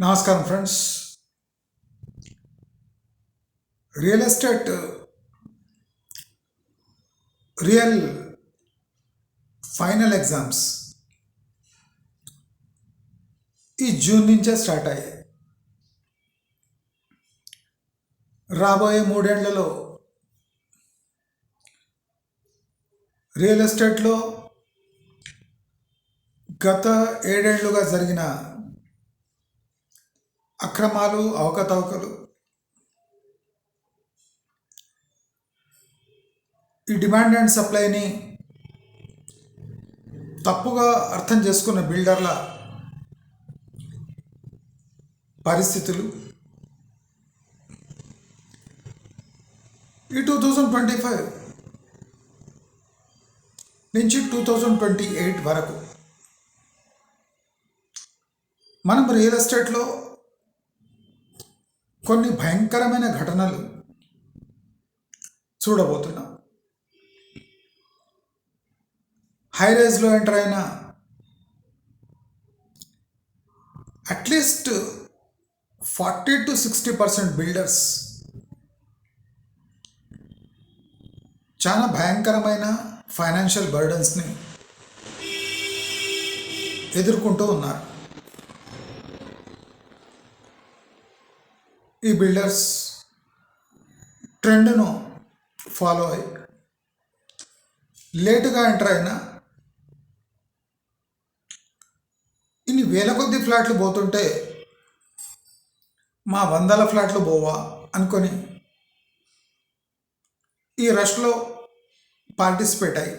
నమస్కారం friends. Real estate real final exams ఈ June నుంచే స్టార్ట్ అయ్యాయి. రాబోయే మూడేళ్ళలో రియల్ ఎస్టేట్లో గత ఏడేళ్ళుగా జరిగిన అక్రమాలు అవకతవకలు. ఈ డిమాండ్ అండ్ సప్లైని తప్పుగా అర్థం చేసుకున్న బిల్డర్ల పరిస్థితులు. ఈ టూ థౌజండ్ ట్వంటీ ఫైవ్ నుంచి టూ థౌజండ్ ట్వంటీ ఎయిట్ వరకు మనం రియల్ ఎస్టేట్లో కొన్ని భయంకరమైన ఘటనలు చూడబోతున్నాం. హైరేజ్లో ఎంటర్ అయిన at least forty to sixty percent builders చాలా భయంకరమైన ఫైనాన్షియల్ బర్డన్స్ని ఎదుర్కొంటూ ఉన్నారు. ఈ బిల్డర్స్ ట్రెండ్ను ఫాలో అయ్యి లేటుగా ఎంటర్ అయిన ఇన్ని వేల కొద్ది ఫ్లాట్లు పోతుంటే మా వందల ఫ్లాట్లు పోవా అనుకొని ఈ రష్లో పార్టిసిపేట్ అయ్యి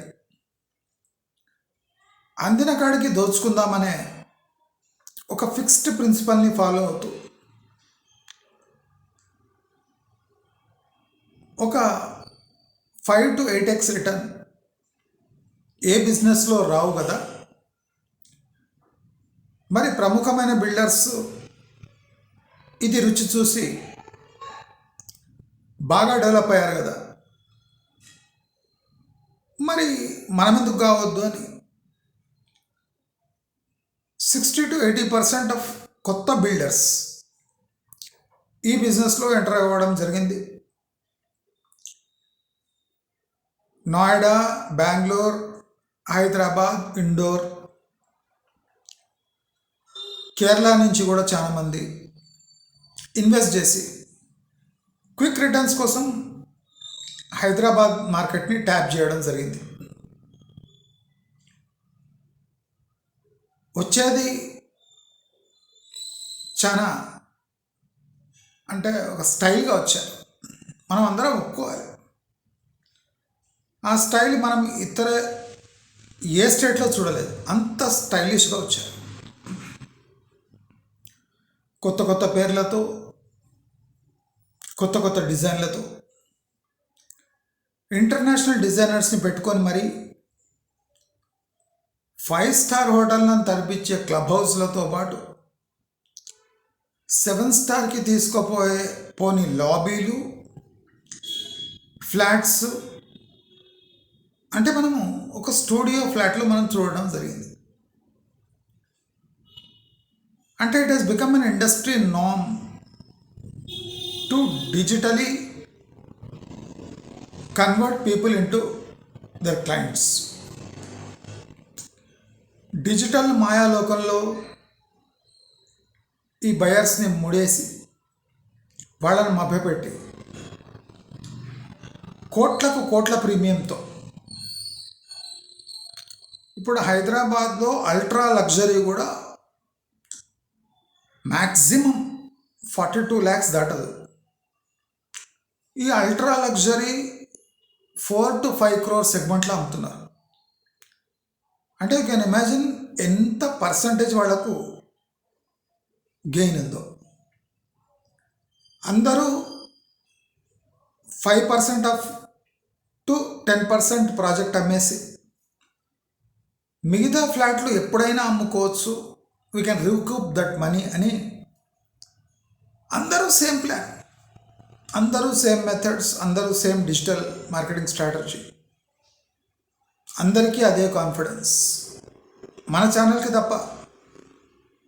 అందిన కాడికి దోచుకుందామనే ఒక ఫిక్స్డ్ ప్రిన్సిపల్ని ఫాలో అవుతూ ఒక five to eight X return ఏ బిజినెస్లో రావు కదా. మరి ప్రముఖమైన బిల్డర్స్ ఇది రుచి చూసి బాగా డెవలప్ అయ్యారు కదా. మరి మనమెందుకు కావద్దు అని sixty to eighty percent of కొత్త బిల్డర్స్ ఈ బిజినెస్లో ఎంటర్ అవ్వడం జరిగింది. నోయిడా బెంగళూరు హైదరాబాద్ ఇండోర్. కేరళ నుంచి కూడా చాలామంది ఇన్వెస్ట్ చేసి క్విక్ రిటర్న్స్ కోసం హైదరాబాద్ మార్కెట్ని ట్యాప్ చేయడం జరిగింది. వచ్చేది చాలా అంటే ఒక స్టైల్గా వచ్చారు. మనం అందరం ఒప్పుకోవాలి. ఆ స్టైల్ మనం ఇతర ఏ స్టేట్లో చూడలేదు. అంత స్టైలిష్గా వచ్చారు. కొత్త కొత్త పేర్లతో కొత్త కొత్త డిజైన్లతో. ఇంటర్నేషనల్ డిజైనర్స్ని పెట్టుకొని మరి ఫైవ్ స్టార్ హోటల్లను తరిపించే క్లబ్ హౌస్లతో పాటు సెవెన్ స్టార్కి తీసుకుపోయే పోని లాబీలు ఫ్లాట్స్ అంటే మనము ఒక స్టూడియో ఫ్లాట్లో మనం చూడడం జరిగింది. అంటే it has become an industry NAM to digitally convert people into their clients digital మాయాలోకంలో ఈ బయర్స్ని ముడేసి వాళ్ళని మభ్యపెట్టి కోట్లకు కోట్ల ప్రీమియంతో ఇప్పుడు హైదరాబాద్లో అల్ట్రా లగ్జరీ కూడా మ్యాక్సిమం ఫార్టీ టూ ల్యాక్స్ దాటదు. ఈ ultra luxury four to five crore సెగ్మెంట్లో అమ్ముతున్నారు. అంటే యూ కెన్ ఇమాజిన్ ఎంత పర్సంటేజ్ వాళ్ళకు గెయిన్ ఉందో. అందరూ five percent of to ten percent project అమ్మేసి మిగతా ఫ్లాట్లు ఎప్పుడైనా అమ్ముకోవచ్చు. We can recoup that money అని అందరూ సేమ్ ప్లాన్ అందరూ సేమ్ మెథడ్స్ అందరూ సేమ్ డిజిటల్ మార్కెటింగ్ స్ట్రాటజీ అందరికీ అదే కాన్ఫిడెన్స్ మన ఛానల్కి తప్ప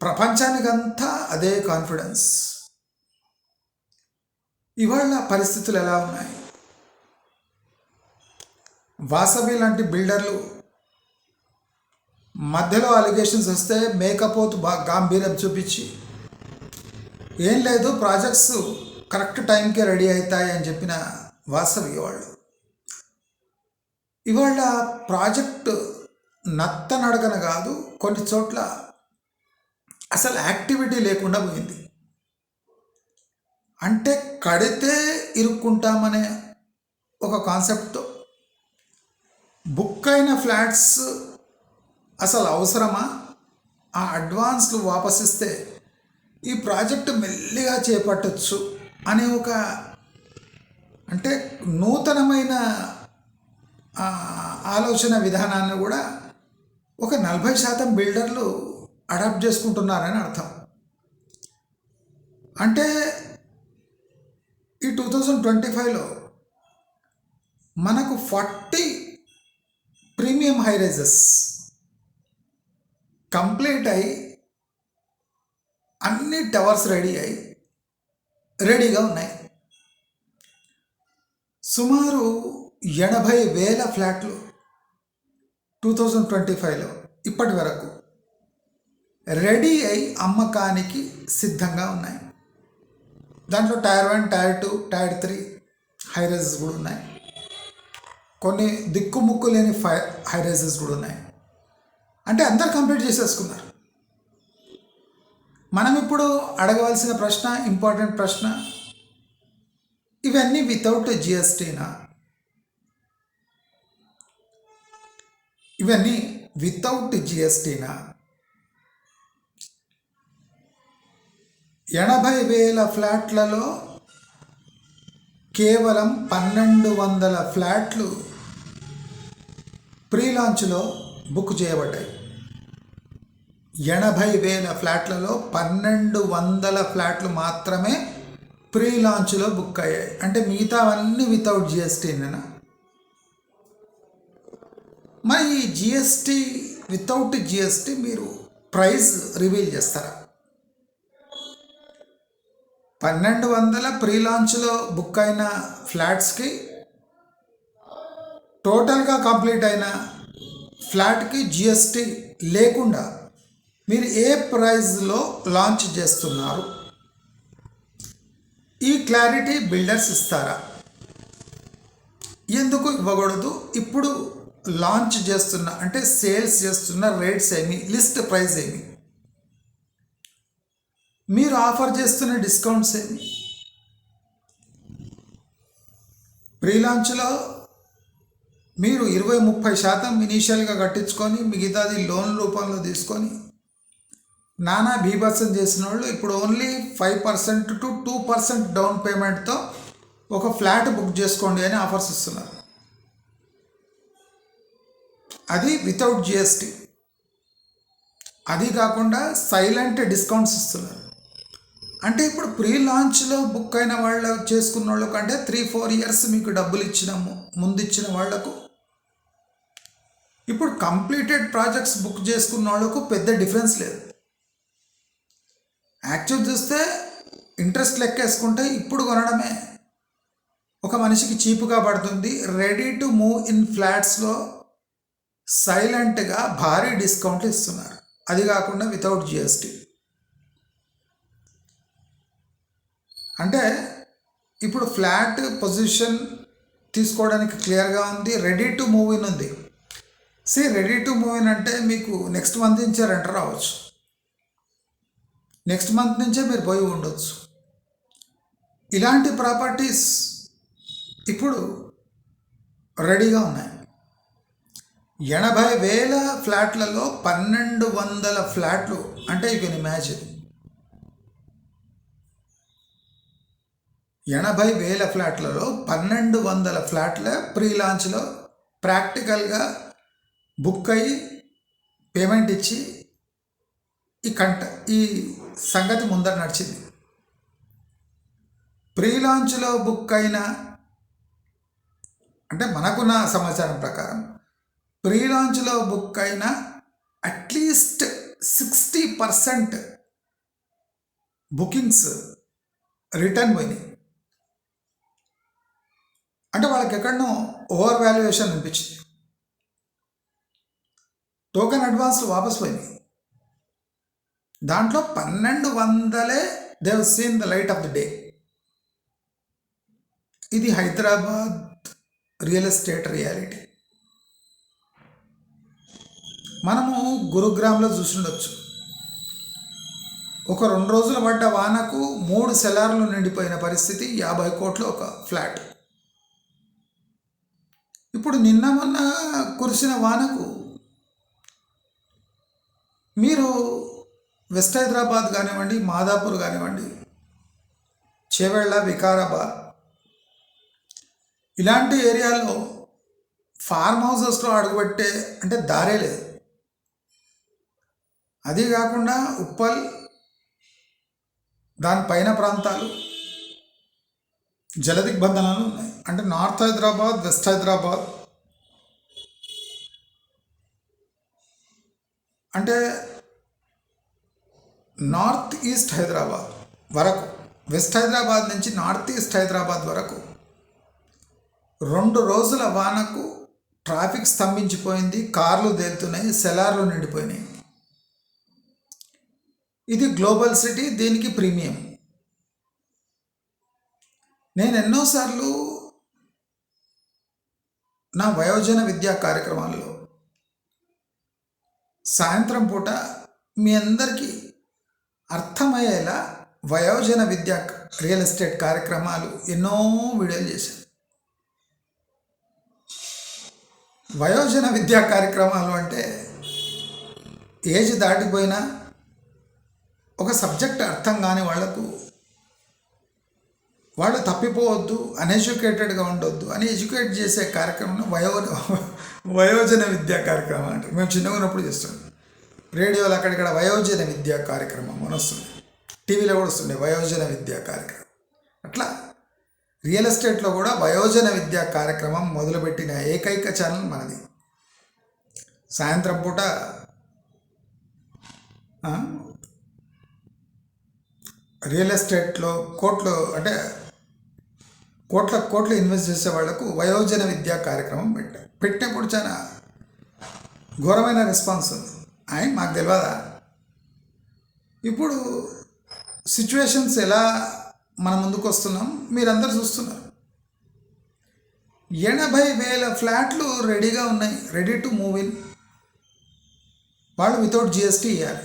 ప్రపంచానికంతా అదే కాన్ఫిడెన్స్ ఇవాళ పరిస్థితులు ఎలా ఉన్నాయి? వాసవి లాంటి బిల్డర్లు మధ్యలో అలిగేషన్స్ వస్తే మేకపోతు బా గాంభీర్యం చూపించి ఏం లేదు ప్రాజెక్ట్స్ కరెక్ట్ టైంకే రెడీ అవుతాయి అని చెప్పిన వాసవి వాళ్ళు ఇవాళ ప్రాజెక్ట్ నత్త నడకన కాదు కొన్ని చోట్ల అసలు యాక్టివిటీ లేకుండా పోయింది. అంటే కడితే ఇరుక్కుంటామనే ఒక కాన్సెప్ట్తో బుక్ అయిన ఫ్లాట్స్ అసలు అవసరమా? ఆ అడ్వాన్స్లు వాపసిస్తే ఈ ప్రాజెక్టు మెల్లిగా చేపట్టచ్చు అనే ఒక అంటే నూతనమైన ఆలోచన విధానాన్ని కూడా ఒక నలభై శాతం బిల్డర్లు అడాప్ట్ చేసుకుంటున్నారని అర్థం. అంటే ఈ టూ థౌజండ్ ట్వంటీ ఫైవ్లో మనకు ఫార్టీ ప్రీమియం హైరైజెస్ కంప్లీట్ అయి అన్ని టవర్స్ రెడీ అయి రెడీగా ఉన్నాయి. సుమారు ఎనభై వేల ఫ్లాట్లు టూ థౌజండ్ ట్వంటీ ఫైవ్లో ఇప్పటి వరకు రెడీ అయి అమ్మకానికి సిద్ధంగా ఉన్నాయి. దాంట్లో tier one tier two tier three high rises కూడా ఉన్నాయి. కొన్ని దిక్కుముక్కు లేని ఫై హైరైజెస్ కూడా ఉన్నాయి. అంటే అందరు కంప్లీట్ చేసేసుకున్నారు. మనం ఇప్పుడు అడగవలసిన ప్రశ్న ఇంపార్టెంట్ ప్రశ్న ఇవన్నీ వితౌట్ జిఎస్టీనా ఇవన్నీ వితౌట్ జిఎస్టీనా ఎనభై వేల ఫ్లాట్లలో కేవలం పన్నెండు వందల ఫ్లాట్లు ప్రీ లాంచ్లో బుక్ చేయబడ్డాయి. ఎనభై వేల ఫ్లాట్లలో పన్నెండు వందల ఫ్లాట్లు మాత్రమే ప్రీ లాంచ్లో బుక్ అయ్యాయి. అంటే మిగతావన్నీ వితౌట్ జిఎస్టీనేనా మరి ఈ జిఎస్టీ వితౌట్ జిఎస్టీ మీరు ప్రైస్ రివీల్ చేస్తారా? పన్నెండు వందల ప్రీ లాంచ్లో బుక్ అయిన ఫ్లాట్స్కి టోటల్గా కంప్లీట్ అయిన ఫ్లాట్కి జిఎస్టీ లేకుండా మీరు ఏ ప్రైస్లో లాంచ్ చేస్తున్నారు? ఈ క్లారిటీ బిల్డర్స్ ఇస్తారా? ఎందుకు ఇవ్వకూడదు? ఇప్పుడు లాంచ్ చేస్తున్న అంటే సేల్స్ చేస్తున్న రేట్స్ ఏమి? లిస్ట్ ప్రైస్ ఏమి? మీరు ఆఫర్ చేస్తున్న డిస్కౌంట్స్ ఏమి? ప్రీ లాంచ్లో మీరు ఇరవై ముప్పై శాతం ఇనీషియల్గా కట్టించుకొని మిగతాది లోన్ రూపంలో తీసుకొని నానా బీభత్సం చేసిన వాళ్ళు ఇప్పుడు only five percent to two percent down పేమెంట్తో ఒక ఫ్లాట్ బుక్ చేసుకోండి అని ఆఫర్స్ ఇస్తున్నారు. అది వితౌట్ జిఎస్టీ అది కాకుండా సైలెంట్ డిస్కౌంట్స్ ఇస్తున్నారు. అంటే ఇప్పుడు ప్రీ లాంచ్లో బుక్ అయిన వాళ్ళ చేసుకున్న వాళ్ళ కంటే త్రీ ఫోర్ ఇయర్స్ మీకు డబ్బులు ఇచ్చిన ముందు ఇచ్చిన వాళ్ళకు ఇప్పుడు కంప్లీటెడ్ ప్రాజెక్ట్స్ బుక్ చేసుకున్న వాళ్ళకు పెద్ద డిఫరెన్స్ లేదు. యాక్చువల్ చూస్తే ఇంట్రెస్ట్ లెక్కేసుకుంటే ఇప్పుడు కొనడమే. ఒక మనిషికి చీపుగా పడుతుంది రెడీ టు మూవ్ ఇన్ ఫ్లాట్స్లో సైలెంట్గా భారీ డిస్కౌంట్లు ఇస్తున్నారు. అది కాకుండా వితౌట్ జిఎస్టీ అంటే ఇప్పుడు ఫ్లాట్ పొజిషన్ తీసుకోవడానికి క్లియర్గా ఉంది రెడీ టు మూవ్ ఇన్ ఉంది. సి రెడీ టు మూవ్ ఇన్ అంటే మీకు నెక్స్ట్ మంత్ నుంచే రావచ్చు నెక్స్ట్ మంత్ నుంచే మీరు పోయి ఉండొచ్చు. ఇలాంటి ప్రాపర్టీస్ ఇప్పుడు రెడీగా ఉన్నాయి. ఎనభై వేల ఫ్లాట్లలో పన్నెండు వందల ఫ్లాట్లు అంటే యూ కెన్ ఇమాజిన్ ఎనభై వేల ఫ్లాట్లలో పన్నెండు వందల ఫ్లాట్ల ప్రీ లాంచ్లో ప్రాక్టికల్గా బుక్ అయ్యి పేమెంట్ ఇచ్చి ఈ కంట ఈ సంగతి ముందర నడిచింది. ప్రీ లాంచ్లో బుక్ అయిన అంటే మనకున్న సమాచారం ప్రకారం ప్రీ లాంచ్లో బుక్ అయిన at least sixty percent bookings return పోయినాయి. అంటే వాళ్ళకి ఎక్కడనో ఓవర్ వాల్యుయేషన్ అనిపించింది. టోకెన్ అడ్వాన్స్లు వాపస్ పోయినాయి. దాంట్లో పన్నెండు వందలే they've seen the light of the day ఇది హైదరాబాద్ రియల్ ఎస్టేట్ రియాలిటీ మనము గురుగ్రామ్లో చూసిండొచ్చు ఒక రెండు రోజులు పడ్డ వానకు మూడు సెలార్లు నిండిపోయిన పరిస్థితి యాభై కోట్లు ఒక ఫ్లాట్. ఇప్పుడు నిన్న మొన్న కురిసిన వానకు మీరు వెస్ట్ హైదరాబాద్ కానివ్వండి మాదాపూర్ కానివ్వండి చేవెళ్ళ వికారాబాద్. ఇలాంటి ఏరియాలో ఫార్మ్ హౌసెస్లో అడుగుపెట్టే అంటే దారే లేదు. అది కాకుండా ఉప్పల్ దానిపైన ప్రాంతాలు జలదిగ్బంధనాలు ఉన్నాయి. అంటే నార్త్ హైదరాబాద్ వెస్ట్ హైదరాబాద్. అంటే నార్త్ ఈస్ట్ హైదరాబాద్ వరకు వెస్ట్ హైదరాబాద్ నుంచి నార్త్ ఈస్ట్ హైదరాబాద్ వరకు రెండు రోజుల వానకు ట్రాఫిక్ స్తంభించిపోయింది కార్లు తేలుతున్నాయి సెలార్లు నిండిపోయినాయి. ఇది గ్లోబల్ సిటీ దీనికి ప్రీమియం. నేను ఎన్నోసార్లు నా వయోజన విద్యా కార్యక్రమాల్లో సాయంత్రం పూట మీ అందరికీ అర్థమయ్యేలా వయోజన విద్య రియల్ ఎస్టేట్ కార్యక్రమాలు ఎన్నో వీడియోలు చేశాను వయోజన విద్యా కార్యక్రమాలు అంటే ఏజ్ దాటిపోయినా ఒక సబ్జెక్ట్ అర్థం కాని వాళ్ళకు వాళ్ళు తప్పిపోవద్దు అన్ఎడ్యుకేటెడ్గా ఉండొద్దు అని ఎడ్యుకేట్ చేసే కార్యక్రమం వయో వయోజన విద్యా కార్యక్రమం అంటారు. మేము చిన్నగా ఉన్నప్పుడు చేస్తాం. రేడియోలో అక్కడిక్కడ వయోజన విద్యా కార్యక్రమం అని వస్తుంది. టీవీలో కూడా వస్తుండే వయోజన విద్యా కార్యక్రమం. అట్లా రియల్ ఎస్టేట్లో కూడా వయోజన విద్యా కార్యక్రమం మొదలుపెట్టిన ఏకైక ఛానల్ మనది. సాయంత్రం పూట రియల్ ఎస్టేట్లో కోట్లు అంటే కోట్ల కోట్లు ఇన్వెస్ట్ చేసే వాళ్ళకు వయోజన విద్యా కార్యక్రమం పెట్టాం పెట్టినప్పుడు చాలా ఘోరమైన రెస్పాన్స్ ఉంది. అని మాకు తెలియదా ఇప్పుడు సిచ్యువేషన్స్ ఎలా మన ముందుకు వస్తున్నాం మీరందరూ చూస్తున్నారు. ఎనభై వేల ఫ్లాట్లు రెడీగా ఉన్నాయి రెడీ టు మూవ్ ఇన్ వాళ్ళు వితౌట్ జిఎస్టీ ఇవ్వాలి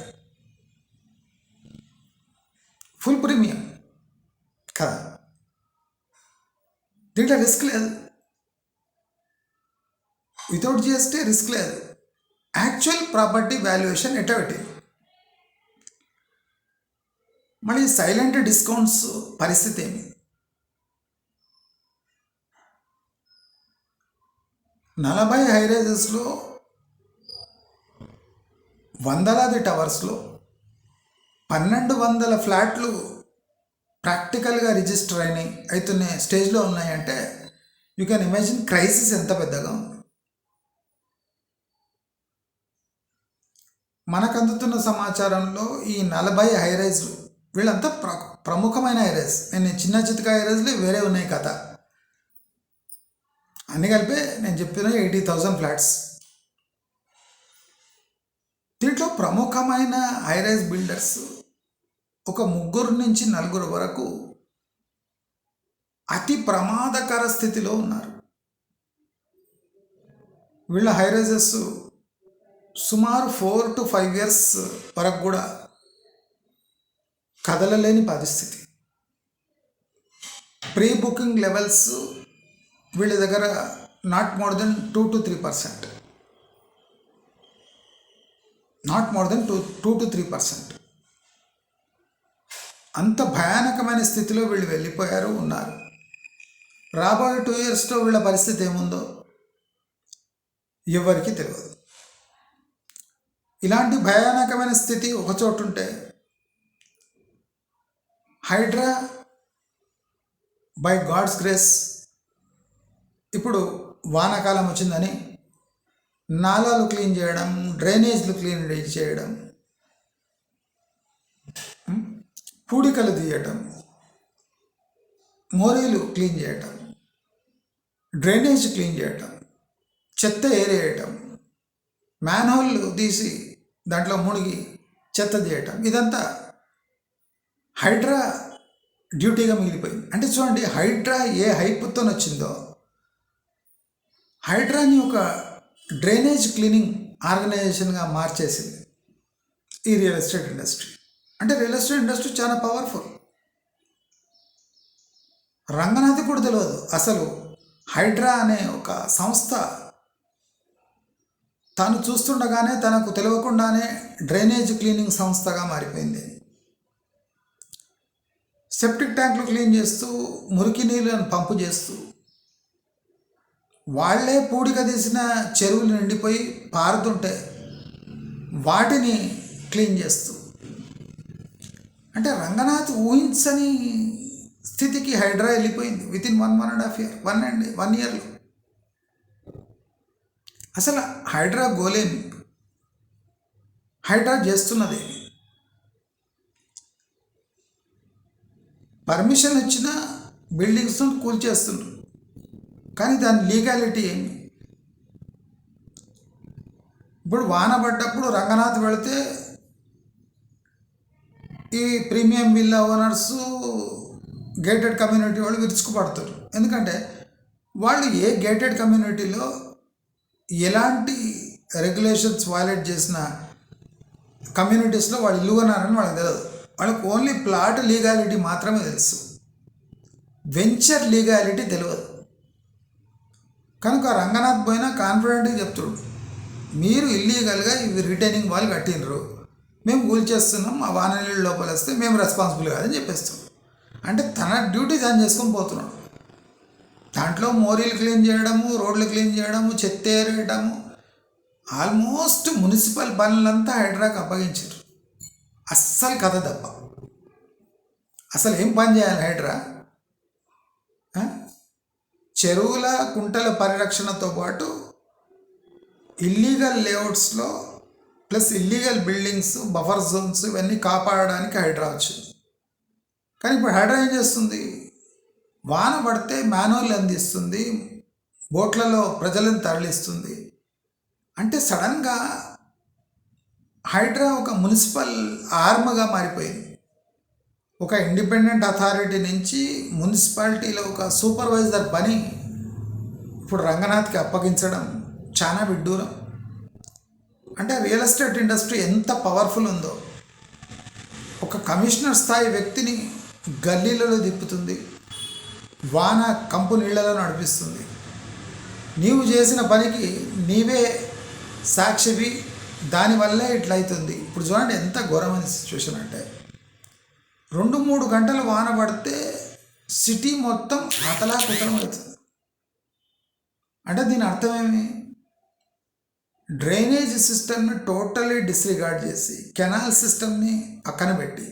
ఫుల్ ప్రీమియం కదా? దీంట్లో రిస్క్ లేదు. వితౌట్ జిఎస్టీ రిస్క్ లేదు. యాక్చువల్ ప్రాపర్టీ వాల్యుయేషన్ ఎటబెట్టి మళ్ళీ సైలెంట్ డిస్కౌంట్స్ పరిస్థితి ఏమి? నలభై హైరేజెస్లో వందలాది టవర్స్లో పన్నెండు వందల ఫ్లాట్లు ప్రాక్టికల్గా రిజిస్టర్ అయినాయి అవుతున్నాయి స్టేజ్లో ఉన్నాయంటే యూ కెన్ ఇమాజిన్ క్రైసిస్ ఎంత పెద్దగా ఉంది. మనకు అందుతున్న సమాచారంలో ఈ నలభై హైరైజ్ వీళ్ళంతా ప్ర ప్రముఖమైన హైరైజ్ నేను చిన్న చితక హైరైజ్లు వేరే ఉన్నాయి కదా అన్ని కలిపి నేను చెప్పిన ఎయిటీ థౌజండ్ ఫ్లాట్స్ దీంట్లో ప్రముఖమైన హైరైజ్ బిల్డర్స్ ఒక ముగ్గురు నుంచి నలుగురు వరకు అతి ప్రమాదకర స్థితిలో ఉన్నారు. వీళ్ళ హైరైజెస్ సుమారు ఫోర్ టు ఫైవ్ ఇయర్స్ వరకు కూడా కదలలేని పరిస్థితి. ప్రీ బుకింగ్ లెవెల్స్ వీళ్ళ దగ్గర not more than two to three percent not more than two two to three percent అంత భయానకమైన స్థితిలో వీళ్ళు వెళ్ళిపోయారు ఉన్నారు. రాబోయే టూ ఇయర్స్లో వీళ్ళ పరిస్థితి ఏముందో ఎవరికి తెలియదు. ఇలాంటి భయానకమైన స్థితి ఒక చోటు ఉంటే హైడ్రా బై గాడ్స్ గ్రేస్ ఇప్పుడు వానాకాలం వచ్చిందని నాలాలు క్లీన్ చేయడం డ్రైనేజ్లు క్లీన్ చేయడం పూడికలు తీయటం మోరీలు క్లీన్ చేయటం డ్రైనేజ్ క్లీన్ చేయటం చెత్త ఏరేయటం మ్యాన్హోల్ తీసి దాంట్లో మునిగి చెత్త తీయటం ఇదంతా హైడ్రా డ్యూటీగా మిగిలిపోయింది. అంటే చూడండి హైడ్రా ఏ హైప్తో వచ్చిందో హైడ్రాని ఒక డ్రైనేజ్ క్లీనింగ్ ఆర్గనైజేషన్గా మార్చేసింది ఈ రియల్ ఎస్టేట్ ఇండస్ట్రీ. అంటే రియల్ ఎస్టేట్ ఇండస్ట్రీ చాలా పవర్ఫుల్. రంగనాథ్ కూడా తెలియదు అసలు హైడ్రా అనే ఒక సంస్థ తాను చూస్తుండగానే తనకు తెలియకుండానే డ్రైనేజ్ క్లీనింగ్ సంస్థగా మారిపోయింది. సెప్టిక్ ట్యాంకులు క్లీన్ చేస్తూ మురికి నీళ్ళను పంపు చేస్తూ వాళ్ళే పూడిక తీసిన చెరువులు నిండిపోయి పారుతుంటే వాటిని క్లీన్ చేస్తూ. అంటే రంగనాథ్ ఊహించని స్థితికి హైడ్రా వెళ్ళిపోయింది. Within one one and half year one and one ఇయర్లో. అసలు హైడ్రా గోలేమి హైడ్రా చేస్తున్నది. పర్మిషన్ ఇచ్చిన బిల్డింగ్స్ను కూల్చేస్తుండ్రు కానీ దాని లీగాలిటీ ఏమి? ఇప్పుడు వాన పడ్డప్పుడు రంగనాథ్ వెళితే ఈ premium villa owners gated community వాళ్ళు విరుచుకుపడతారు. ఎందుకంటే వాళ్ళు ఏ గేటెడ్ కమ్యూనిటీలో ఎలాంటి రెగ్యులేషన్స్ వైలేట్ చేసిన కమ్యూనిటీస్లో వాళ్ళు ఇల్లు కొన్నారని వాళ్ళకి తెలియదు వాళ్ళకి ఓన్లీ ప్లాట్ లీగాలిటీ మాత్రమే తెలుసు. వెంచర్ లీగాలిటీ తెలియదు కనుక రంగనాథ్ పోయినా కాన్ఫిడెంట్గా చెప్తాడు మీరు ఇల్లీగల్గా ఇవి రిటైనింగ్ వాళ్ళు కట్టినరు మేము కూల్చేస్తున్నాం ఆ వాన నీళ్ళు లోపల వస్తే మేము రెస్పాన్సిబుల్ కాదని చెప్పేస్తాం. అంటే తన డ్యూటీ తను చేసుకొని పోతున్నాడు. దాంట్లో మోరీలు క్లీన్ చేయడము రోడ్లు క్లీన్ చేయడము చెత్త ఏరేయడము. ఆల్మోస్ట్ మున్సిపల్ పనులంతా హైడ్రాకు అప్పగించారు. అస్సలు కథ తప్ప. అసలు ఏం పని చేయాలి హైడ్రా? చెరువుల కుంటల పరిరక్షణతో పాటు illegal లేఅవుట్స్లో plus illegal buildings buffer zones ఇవన్నీ కాపాడడానికి హైడ్రా వచ్చింది. కానీ ఇప్పుడు హైడ్రా ఏం చేస్తుంది? వాన పడితే మాన్యువల్ అందిస్తుంది బోట్లలో ప్రజలను తరలిస్తుంది. అంటే సడన్గా హైడ్రా ఒక మున్సిపల్ ఆర్మ్గా మారిపోయింది. ఒక ఇండిపెండెంట్ అథారిటీ నుంచి మున్సిపాలిటీలో ఒక సూపర్వైజర్ పని ఇప్పుడు రంగనాథ్కి అప్పగించడం చాలా విడ్డూరం. అంటే రియల్ ఎస్టేట్ ఇండస్ట్రీ ఎంత పవర్ఫుల్ ఉందో. ఒక కమిషనర్ స్థాయి వ్యక్తిని గల్లీలలో దిప్పుతుంది వాన కంపు నీళ్ళలో నడిపిస్తుంది. నీవు చేసిన పనికి నీవే సాక్షివి దానివల్లే ఇట్లయితుంది. ఇప్పుడు చూడండి ఎంత ఘోరమైన సిచ్యువేషన్ అంటే రెండు మూడు గంటలు వాన పడితే సిటీ మొత్తం అతలాకుతలం అవుతుంది. అంటే దీని అర్థమేమి డ్రైనేజ్ సిస్టమ్ని టోటల్లీ డిస్రిగార్డ్ చేసి కెనాల్ సిస్టమ్ని పక్కన పెట్టి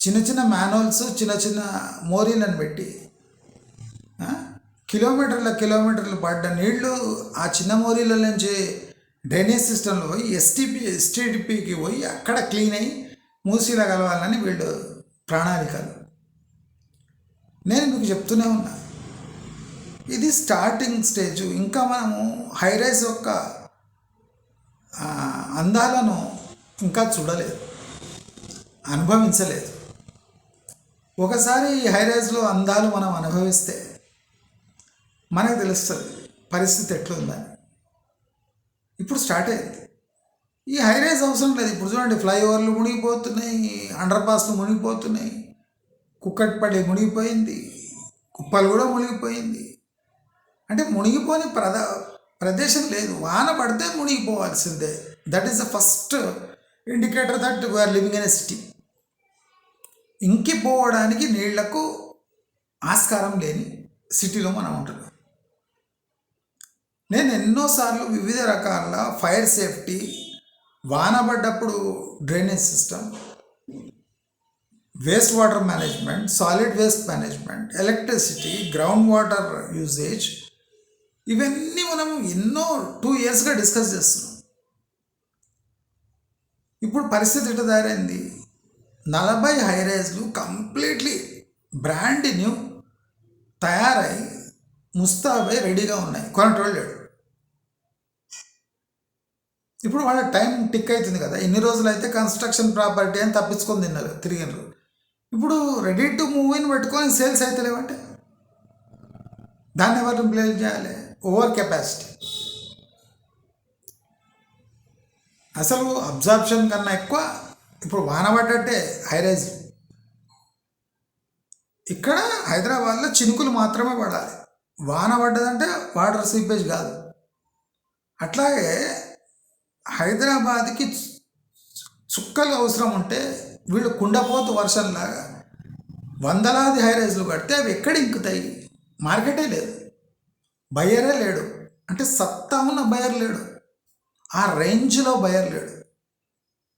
చిన్న చిన్న మ్యానువల్స్ చిన్న చిన్న మోరీలను పెట్టి కిలోమీటర్ల కిలోమీటర్లు పడ్డ నీళ్ళు ఆ చిన్న మోరీల నుంచి డ్రైనేజ్ సిస్టంలో పోయి ఎస్టీపీ ఎస్టీడీపీకి పోయి అక్కడ క్లీన్ అయ్యి మూసీలా కలవాలని వీళ్ళు ప్రణాళికలు. నేను మీకు చెప్తూనే ఉన్నా. ఇది స్టార్టింగ్ స్టేజ్ ఇంకా మనము హైరైజ్ యొక్క అందాలను ఇంకా చూడలేదు. అనుభవించలేదు. ఒకసారి ఈ హైరైజ్లో అందాలు మనం అనుభవిస్తే మనకు తెలుస్తుంది పరిస్థితి ఎట్లుందని. ఇప్పుడు స్టార్ట్ అయింది. ఈ హైరేజ్ అవసరం లేదు. ఇప్పుడు చూడండి ఫ్లైఓవర్లు మునిగిపోతున్నాయి అండర్ పాస్లు మునిగిపోతున్నాయి కుక్కట్పల్లి మునిగిపోయింది కుప్పలు కూడా మునిగిపోయింది. అంటే మునిగిపోని ప్రద ప్రదేశం లేదు. వాన పడితే మునిగిపోవాల్సిందే. That is the first indicator that we are living in a city ఇంకిపోవడానికి నీళ్ళకు ఆస్కారం లేని సిటీలో మనం ఉంటున్నాం. నేను ఎన్నోసార్లు వివిధ రకాల ఫైర్ సేఫ్టీ వాన పడ్డప్పుడు drainage system waste water management solid waste management electricity ground water usage ఇవన్నీ మనం ఎన్నో టూ ఇయర్స్గా డిస్కస్ చేస్తున్నాం. ఇప్పుడు పరిస్థితి ఎట్లా తయారైంది? నలభై హైరైజ్లు కంప్లీట్లీ బ్రాండ్ న్యూ తయారై ముస్తాబై రెడీగా ఉన్నాయి. కొనటోళ్ళు లేడు. ఇప్పుడు వాళ్ళ టైం టిక్ అవుతుంది కదా. ఇన్ని రోజులు అయితే కన్స్ట్రక్షన్ ప్రాపర్టీ అని తప్పించుకొని తిన్నారు తిరిగినారు. ఇప్పుడు రెడీ టు మూవ్ ఇన్ పెట్టుకొని సేల్స్ అయితే లేవంటే? దాన్ని ఎవరు బ్లేమ్ చేయాలి? ఓవర్ కెపాసిటీ అసలు అబ్జార్ప్షన్ కన్నా ఎక్కువ ఇప్పుడు వాన పడ్డట్టే హైరైజ్ ఇక్కడ హైదరాబాద్లో చినుకులు మాత్రమే పడాలి. వాన పడ్డదంటే వాటర్ సీపేజ్ కాదు. అట్లాగే హైదరాబాద్కి చుక్కలు అవసరం ఉంటే వీళ్ళు కుండపోతు వర్షంలాగా వందలాది హైరైజ్లు కడితే అవి ఎక్కడ ఇంకుతాయి? మార్కెటే లేదు. బయరే లేడు. అంటే సత్తా ఉన్న బయర్ లేడు. ఆ రేంజ్లో బయర్ లేడు.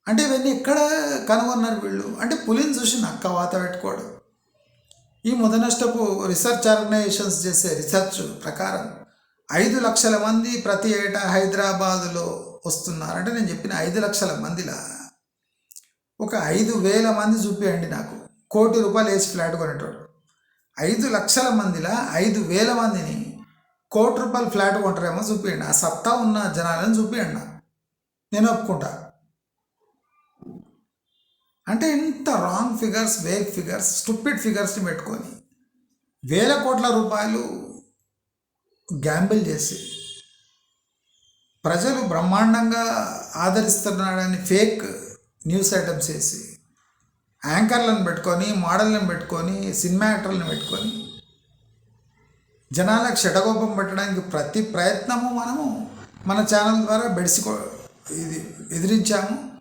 అంటే ఇవన్నీ ఎక్కడ కనుగొన్నారు వీళ్ళు? అంటే పులిని చూసి నక్క వాత పెట్టుకోవడం ఈ మొదనష్టపు రీసెర్చ్ ఆర్గనైజేషన్స్ చేసే రీసెర్చ్ ప్రకారం ఐదు లక్షల మంది ప్రతి ఏటా హైదరాబాదులో వస్తున్నారంటే నేను చెప్పిన ఐదు లక్షల మందిలా. ఒక ఐదు వేల మంది చూపియండి నాకు. కోటి రూపాయలు వేసి ఫ్లాట్ కొనేటోడు ఐదు లక్షల మందిలా ఐదు వేల మందిని కోటి రూపాయలు ఫ్లాట్ కొంటారేమో చూపియండి. ఆ సత్తా ఉన్న జనాలను చూపియండి నాకు. నేను ఒప్పుకుంటా. అంటే ఇంత wrong figures vague figures stupid ఫిగర్స్ని పెట్టుకొని వేల కోట్ల రూపాయలు గ్యాంబిల్ చేసి ప్రజలు బ్రహ్మాండంగా ఆదరిస్తున్నాడని ఫేక్ న్యూస్ ఐటమ్స్ వేసి యాంకర్లను పెట్టుకొని మోడల్ని పెట్టుకొని సినిమా యాక్టర్లను పెట్టుకొని జనాలకు షటకోపం పెట్టడానికి ప్రతి ప్రయత్నము మనము మన ఛానల్ ద్వారా బెడిసికో ఇది ఎదిరించాము.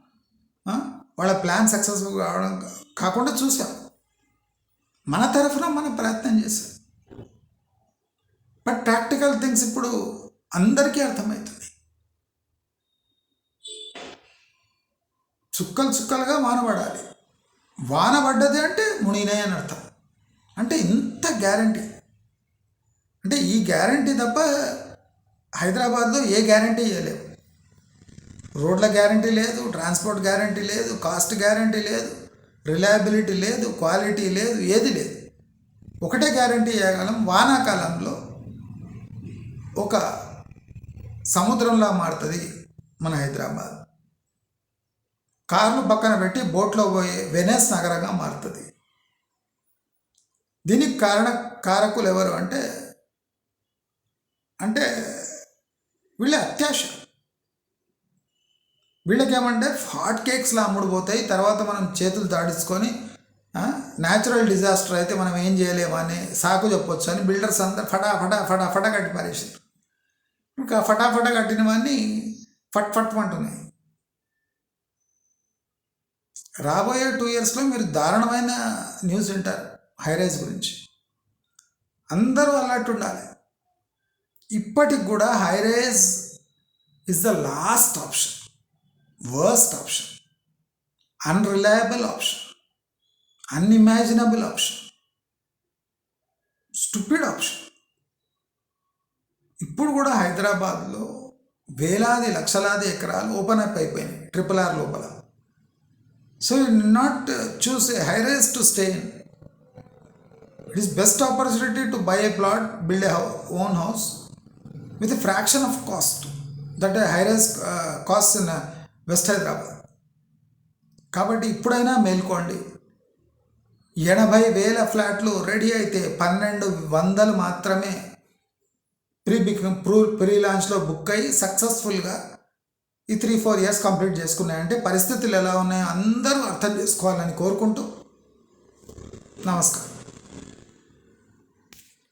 వాళ్ళ ప్లాన్ సక్సెస్ఫుల్ కావడం కాకుండా చూసాం. మన తరఫున మన ప్రయత్నం బట్ ప్రాక్టికల్ థింగ్స్ ఇప్పుడు అందరికీ అర్థమవుతుంది. చుక్కలు చుక్కలుగా వాన పడాలి వాన పడ్డది అంటే మునిగినాయి అని అర్థం. అంటే ఇంత గ్యారంటీ. అంటే ఈ గ్యారంటీ తప్ప హైదరాబాద్లో ఏ గ్యారంటీ ఇవ్వలేవు రోడ్ల గ్యారంటీ లేదు ట్రాన్స్పోర్ట్ గ్యారంటీ లేదు కాస్ట్ గ్యారంటీ లేదు రిలయబిలిటీ లేదు క్వాలిటీ లేదు ఏది లేదు. ఒకటే గ్యారంటీ ఇవ్వగలం వానాకాలంలో ఒక సముద్రంలా మారుతుంది మన హైదరాబాద్. కార్లు పక్కన పెట్టి బోట్లో పోయే వెనస్ నగరంగా మారుతుంది. దీనికి కారణ కారకులు ఎవరు అంటే అంటే వీళ్ళ అత్యాశ. వీళ్ళకేమంటే హాట్ కేక్స్లా అమ్ముడు పోతాయి తర్వాత మనం చేతులు దాడించుకొని న్యాచురల్ డిజాస్టర్ అయితే మనం ఏం చేయలేము అని సాకు చెప్పొచ్చు అని బిల్డర్స్ అందరు ఫటా ఫటా ఫటా ఫటా కట్టి పారేసారు ఇంకా ఫటా ఫటా కట్టినవన్నీ ఫట్ ఫట్ అంటున్నాయి. రాబోయే టూ ఇయర్స్లో మీరు దారుణమైన న్యూస్ వింటారు హైరైజ్ గురించి. అందరూ అలర్ట్ ఉండాలి. ఇప్పటికి కూడా high rise is the last option worst option unreliable option unimaginable option stupid option ఇప్పుడు కూడా హైదరాబాద్లో వేలాది లక్షలాది ఎకరాలు ఓపెన్ అప్ అయిపోయినాయి ట్రిపుల్ ఆర్ లోపల. So you not choose a high to stay in it is best opportunity to buy a plot build a own house with fraction of cost that a rise cost in west Hyderabad కాబట్టి ఇప్పుడైనా మేల్కోండి. ఎనభై వేల ఫ్లాట్లు ready అయితే పన్నెండు వందలు మాత్రమే pre బిక్ ప్రూ ప్రీ లాంచ్లో బుక్ అయ్యి సక్సెస్ఫుల్గా ఈ త్రీ ఫోర్ ఇయర్స్ కంప్లీట్ చేసుకున్నాయంటే పరిస్థితులు ఎలా ఉన్నాయో అందరూ అర్థం చేసుకోవాలని కోరుకుంటూ నమస్కారం.